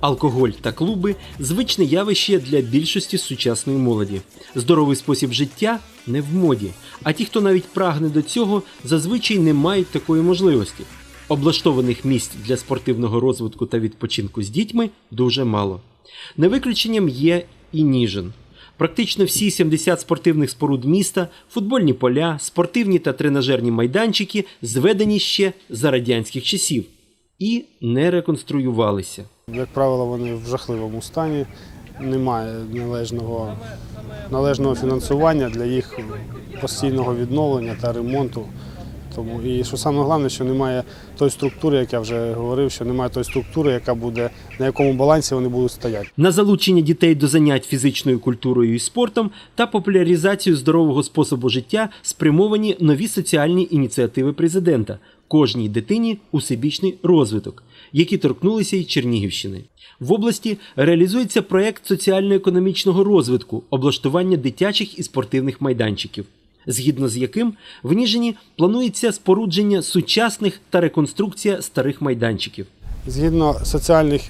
Алкоголь та клуби звичне явище для більшості сучасної молоді. Здоровий спосіб життя не в моді. А ті, хто навіть прагне до цього, зазвичай не мають такої можливості. Облаштованих місць для спортивного розвитку та відпочинку з дітьми дуже мало. Не виключенням є і Ніжин. Практично всі 70 спортивних споруд міста, футбольні поля, спортивні та тренажерні майданчики зведені ще за радянських часів і не реконструювалися. Як правило, вони в жахливому стані. Немає належного, належного фінансування для їх постійного відновлення та ремонту. Тому і що саме головне, що немає тої структури, як я вже говорив, що немає тої структури, яка буде на якому балансі вони будуть стояти. на залучення дітей до занять фізичною культурою і спортом та популяризацію здорового способу життя спрямовані нові соціальні ініціативи президента кожній дитині усебічний розвиток, які торкнулися й Чернігівщини. В області реалізується проект соціально-економічного розвитку, облаштування дитячих і спортивних майданчиків. Згідно з яким в Ніжині планується спорудження сучасних та реконструкція старих майданчиків. Згідно соціальних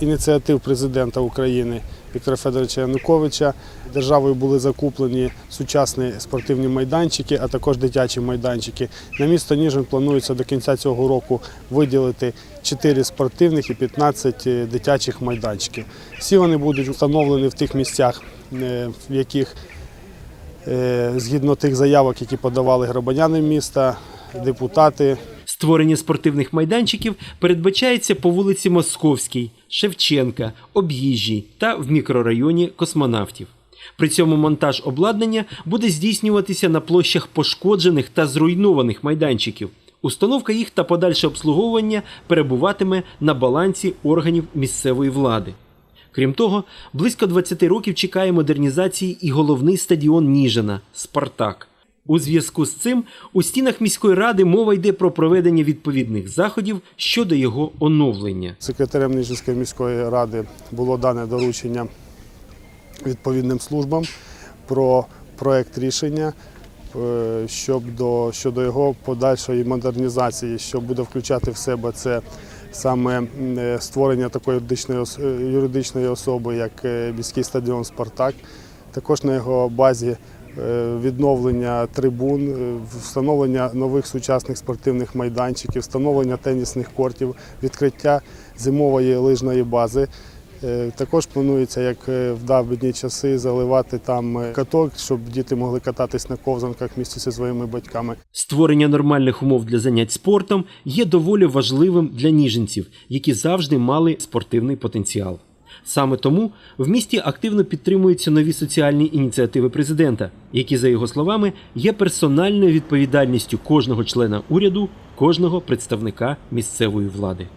ініціатив президента України Віктора Федоровича Януковича, державою були закуплені сучасні спортивні майданчики, а також дитячі майданчики. На місто Ніжин планується до кінця цього року виділити 4 спортивних і 15 дитячих майданчиків. Всі вони будуть встановлені в тих місцях, е, в яких е, згідно тих заявок, які подавали громадяни міста, депутати, Створення спортивних майданчиків передбачається по вулиці Московській, Шевченка, Об'їжджій та в мікрорайоні космонавтів. При цьому монтаж обладнання буде здійснюватися на площах пошкоджених та зруйнованих майданчиків. Установка їх та подальше обслуговування перебуватиме на балансі органів місцевої влади. Крім того, близько 20 років чекає модернізації і головний стадіон Ніжина Спартак. У зв'язку з цим у стінах міської ради мова йде про проведення відповідних заходів щодо його оновлення. Секретарем Ніжинської міської ради було дане доручення відповідним службам про проект рішення е, щоб до, щодо його подальшої модернізації, що буде включати в себе це саме е, створення такої юридичної, е, особи, як е, міський стадіон Спартак. Також на його базі відновлення трибун, встановлення нових сучасних спортивних майданчиків, встановлення тенісних кортів, відкриття зимової лижної бази. Е, Також планується, як е, в давні часи, заливати там е, каток, щоб діти могли кататись на ковзанках місті зі своїми батьками. Створення нормальних умов для занять спортом є доволі важливим для ніженців, які завжди мали спортивний потенціал. Саме тому в місті активно підтримуються нові соціальні ініціативи президента, які, за його словами, є персональною відповідальністю кожного члена уряду, кожного представника місцевої влади.